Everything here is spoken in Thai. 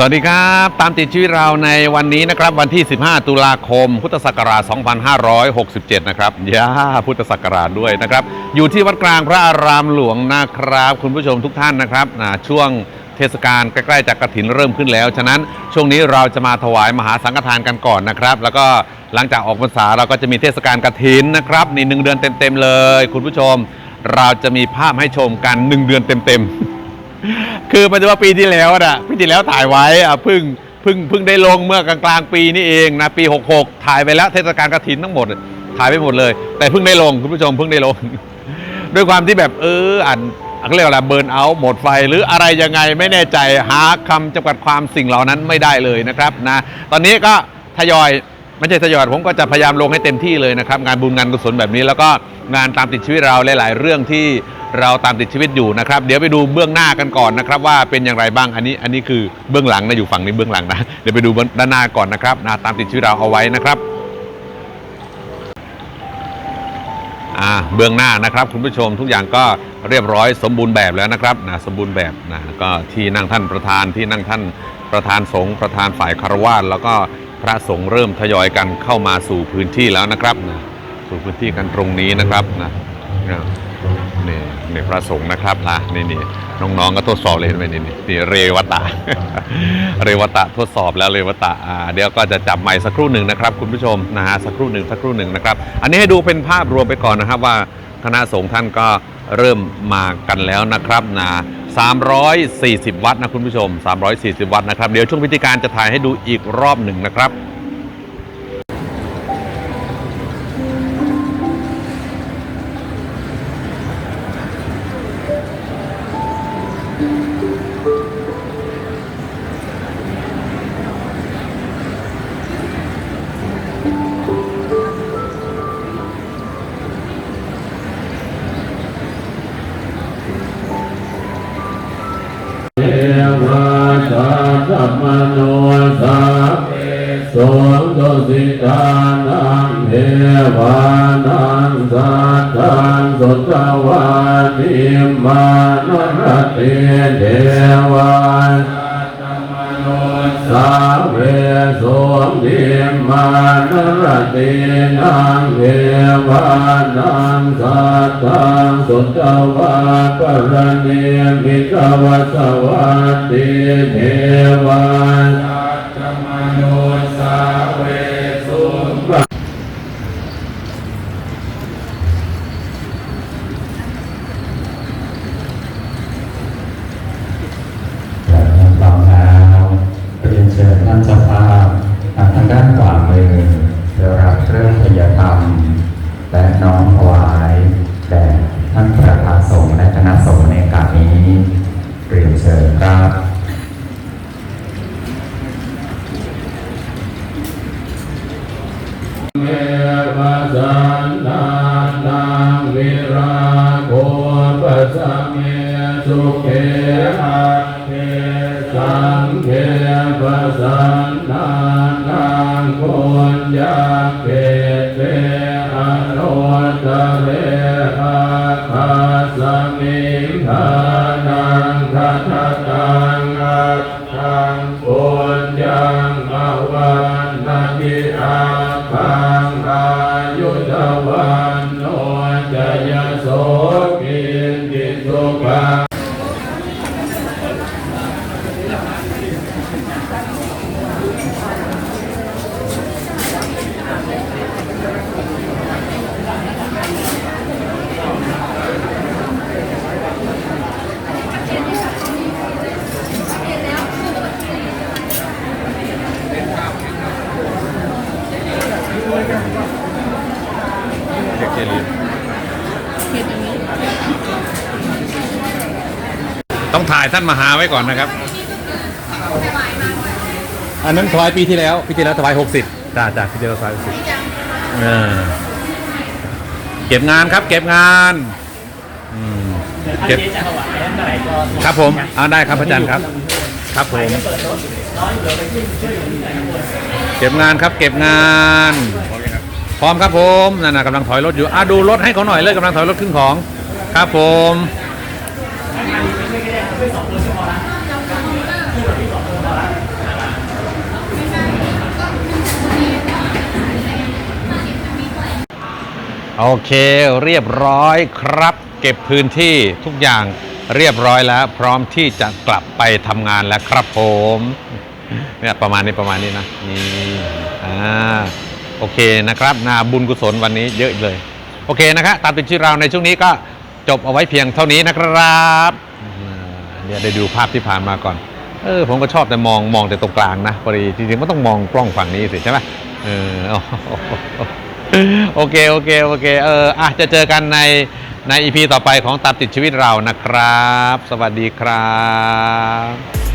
สวัสดีครับ ตามติดชีวิตเราในวันนี้นะครับ วันที่ 15 ตุลาคม พุทธศักราช 2567 นะครับย่าพุทธศักราชด้วยนะครับ อยู่ที่วัดกลางพระอารามหลวงนะครับ คุณผู้ชมทุกท่านนะครับช่วงเทศกาลใกล้ๆจากกฐินเริ่มขึ้นแล้ว ฉะนั้นช่วงนี้เราจะมาถวายมหาสังฆทานกันก่อนนะครับ แล้วก็หลังจากออกพรรษาเราก็จะมีเทศกาลกฐินนะครับนี่หนึ่งเดือนเต็มๆเลย คุณผู้ชม เราจะมีภาพให้ชมกันหนึ่งเดือนเต็มๆ คือมันจะว่าปีที่แล้วอะปีที่แล้วถ่ายไว้อะเพิ่งเพิ่งเพิ่งได้ลงเมื่อกลางกลางปีนี่เองนะปี 66 ถ่ายไปแล้วเทศกาลกฐินทั้งหมด ถ่ายไปหมดเลย แต่เพิ่งได้ลงคุณผู้ชมเพิ่งได้ลง ด้วยความที่แบบเอออ่านเขาเรียกว่าอะไรเบิร์นเอาหมดไฟ หรืออะไรยังไงไม่แน่ใจหาคำจำกัดความสิ่งเหล่านั้นไม่ได้เลยนะครับนะตอนนี้ก็ทยอยไม่ใช่ทยอยผมก็จะพยายามลงให้เต็มที่เลยนะครับ งานบุญงานกุศลแบบนี้แล้วก็งานตามติดชีวิตเราหลาย ๆ เรื่องที่ เราตามติดชีวิตอยู่นะครับ เดี๋ยวไปดูเบื้องหน้ากันก่อนนะครับ ว่าเป็นอย่างไรบ้างอันนี้ อันนี้คือเบื้องหลังนะอยู่ฝั่งนี้เบื้องหลังนะเดี๋ยวไปดูด้านหน้าก่อนนะครับนะตามติดชีวิตเราเอาไว้นะครับอ่าเบื้องหน้านะครับ คุณผู้ชมทุกอย่างก็เรียบร้อยสมบูรณ์แบบแล้วนะครับนะสมบูรณ์แบบนะก็ที่นั่งท่านประธานที่นั่งท่านประธานสงฆ์ประธานฝ่ายคารวาสแล้วก็พระสงฆ์เริ่มทยอยกันเข้ามาสู่พื้นที่แล้วนะครับนะสู่พื้นที่กันตรงนี้นะครับนะ นี่นี่พระสงฆ์นะครับนะนี่นี่น้องๆก็ทดสอบเลยเห็นไหมนี่นี่นี่เรวตะ เรวตะทดสอบแล้วเรวตะอ่าเดี๋ยวก็จะจับไมค์สักครู่หนึ่งนะครับ คุณผู้ชมนะฮะสักครู่หนึ่งสักครู่หนึ่งนะครับ อันนี้ให้ดูเป็นภาพรวมไปก่อนนะครับว่าคณะสงฆ์ท่านก็เริ่มมากันแล้วนะครับนะ340 วัดนะคุณผู้ชม 340 วัดนะครับ เดี๋ยวช่วงพิธีการจะถ่ายให้ดูอีกรอบหนึ่งนะครับ สวงตุสิตานังเทวานังสัตตังสุตวานิมานรติเทวานสาเวสวงนิมานรตินังเทวานังสัตตังสุตวาปรเนมิตวสวัติเทวานสัตมโน นเชิญครับเมวะสันนานังวิราโคปัสเมสุเขอะเทสังเขปสันนานังโคนยาเกเต โคนยัง ต้องถ่ายท่านมหาไว้ก่อนนะครับ อันนั้นถวายปีที่แล้วปีที่แล้วถวาย60จ้าจ้าปีที่แล้วถวาย60เออเก็บงานครับ เก็บงานอืมเก็บครับผมเอาได้ครับอาจารย์ครับ ครับผมเก็บงานครับ เก็บงาน พร้อมครับผมนั่นนะกำลังถอยรถอยู่อะดูรถให้เขาหน่อยเลยกำลังถอยรถขึ้นของครับผมโอเคเรียบร้อยครับ เก็บพื้นที่ทุกอย่างเรียบร้อยแล้ว พร้อมที่จะกลับไปทำงานแล้วครับผมเนี่ยประมาณนี้ประมาณนี้นะนี่อ่า โอเคนะครับนาบุญกุศลวันนี้เยอะเลย โอเคนะครับตามติดชื่อเราในช่วงนี้ก็จบเอาไว้เพียงเท่านี้นะครับเดี๋ยวได้ดูภาพที่ผ่านมาก่อน เออผมก็ชอบแต่มองมองแต่ตรงกลางนะพอดีจริงๆมันต้องมองกล้องฝั่งนี้สิใช่ไหมเออโอเคโอเคโอเคเอออะจะเจอกันในในอีพีต่อไปของตามติดชีวิตเรานะครับ สวัสดีครับ